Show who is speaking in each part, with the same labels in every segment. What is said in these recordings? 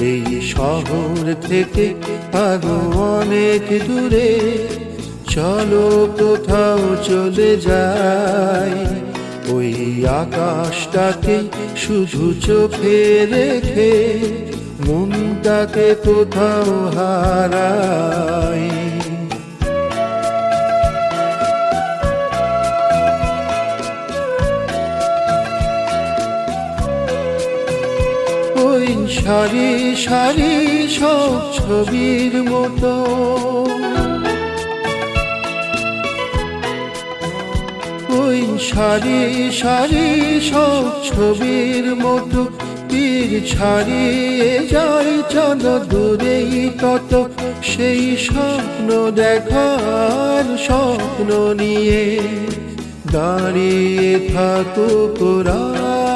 Speaker 1: এই শহর থেকে আরও অনেক দূরে। চলো কোথাও চলে যাই। ওই আকাশটাকে শুধু চোখে রেখে মনটাকে কোথাও হারাই। ওই সারি সারি সব ছবির মতো। ওই সারি সারি সব ছবির মতো, তীর ছাড়িয়ে যাই চল দূরেই তত। সেই স্বপ্ন দেখার স্বপ্ন নিয়ে দাঁড়িয়ে থাকো কোরাই কি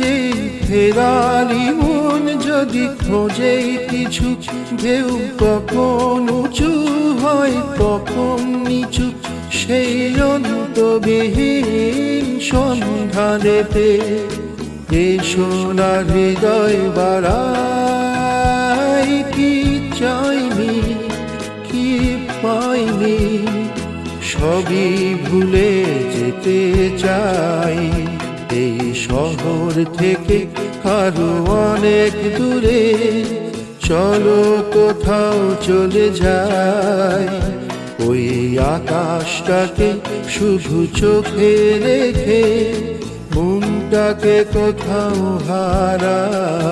Speaker 1: এই ফেরারি মন যদি খোঁজে কিছু, ঢেউ কখন উঁচু হয়, কখন নিচু, সেই অন্তবিহীন সন্ধানেতে এ সোনা হৃদয় বাড়াই, কি চাইনি, কি পাইনি, সবই ভুলে যেতে চাই। এই শহর থেকে আরও অনেক দূরে। চলো কোথাও চলে যায় ওই আকাশটাকে শুধু চোখে রেখে মনটাকে কোথাও হারাই।